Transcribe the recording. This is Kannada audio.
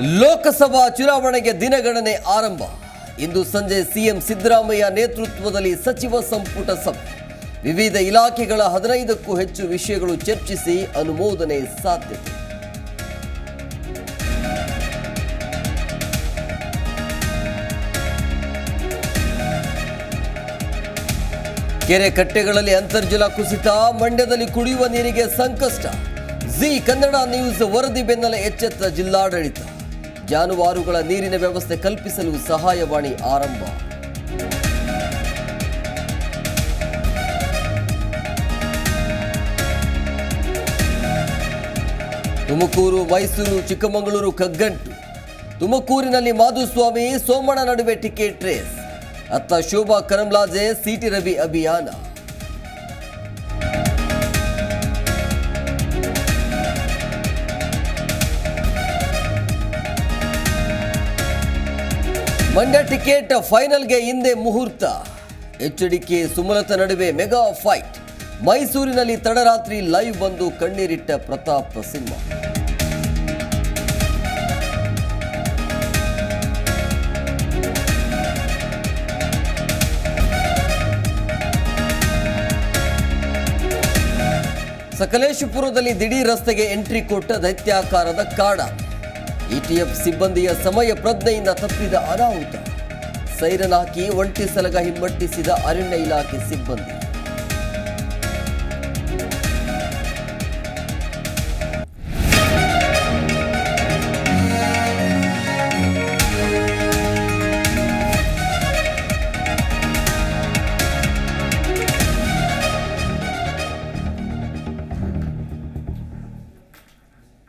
ಲೋಕಸಭಾ ಚುನಾವಣೆಗೆ ದಿನಗಣನೆ ಆರಂಭ. ಇಂದು ಸಂಜೆ ಸಿಎಂ ಸಿದ್ದರಾಮಯ್ಯ ನೇತೃತ್ವದಲ್ಲಿ ಸಚಿವ ಸಂಪುಟ ಸಭೆ. ವಿವಿಧ ಇಲಾಖೆಗಳ ಹದಿನೈದಕ್ಕೂ ಹೆಚ್ಚು ವಿಷಯಗಳು ಚರ್ಚಿಸಿ ಅನುಮೋದನೆ ಸಾಧ್ಯತೆ. ಕೆರೆ ಕಟ್ಟೆಗಳಲ್ಲಿ ಅಂತರ್ಜಲ ಕುಸಿತ, ಮಂಡ್ಯದಲ್ಲಿ ಕುಡಿಯುವ ನೀರಿಗೆ ಸಂಕಷ್ಟ. ಜಿ ಕನ್ನಡ ನ್ಯೂಸ್ ವರದಿ ಬೆನ್ನಲ್ಲೇ ಎಚ್ಚೆತ್ತ ಜಿಲ್ಲಾಡಳಿತ. ಜಾನುವಾರುಗಳ ನೀರಿನ ವ್ಯವಸ್ಥೆ ಕಲ್ಪಿಸಲು ಸಹಾಯವಾಣಿ ಆರಂಭ. ತುಮಕೂರು, ಮೈಸೂರು, ಚಿಕ್ಕಮಗಳೂರು, ಕಗ್ಗಂಟು. ತುಮಕೂರಿನಲ್ಲಿ ಮಾಧುಸ್ವಾಮಿ ಸೋಮಣ್ಣ ನಡುವೆ ಟಿಕೆಟ್ ರೇಸ್. ಅತ್ತ ಶೋಭಾ ಕರಂಲಾಜೆ ಸಿಟಿ ರವಿ ಅಭಿಯಾನ. ಮಂಡ್ಯ ಟಿಕೆಟ್ ಫೈನಲ್ಗೆ ಹಿಂದೆ ಮುಹೂರ್ತ. ಎಚ್ಡಿಕೆ ಸುಮಲತ ನಡುವೆ ಮೆಗಾ ಫೈಟ್. ಮೈಸೂರಿನಲ್ಲಿ ತಡರಾತ್ರಿ ಲೈವ್ ಬಂದು ಕಣ್ಣೀರಿಟ್ಟ ಪ್ರತಾಪ್ ಸಿಂಹ. ಸಕಲೇಶಪುರದಲ್ಲಿ ದಿಢೀರ್ ರಸ್ತೆಗೆ ಎಂಟ್ರಿ ಕೊಟ್ಟ ದೈತ್ಯಾಕಾರದ ಕಾಡ. ಇಟಿಎಫ್ ಸಿಬ್ಬಂದಿಯ ಸಮಯ ಪ್ರಜ್ಞೆಯಿಂದ ತಪ್ಪಿದ ಅನಾಹುತ. ಸೈರನ್ ಹಾಕಿ ಒಂಟಿ ಸಲಗ ಹಿಮ್ಮಟ್ಟಿಸಿದ ಅರಣ್ಯ ಇಲಾಖೆ ಸಿಬ್ಬಂದಿ.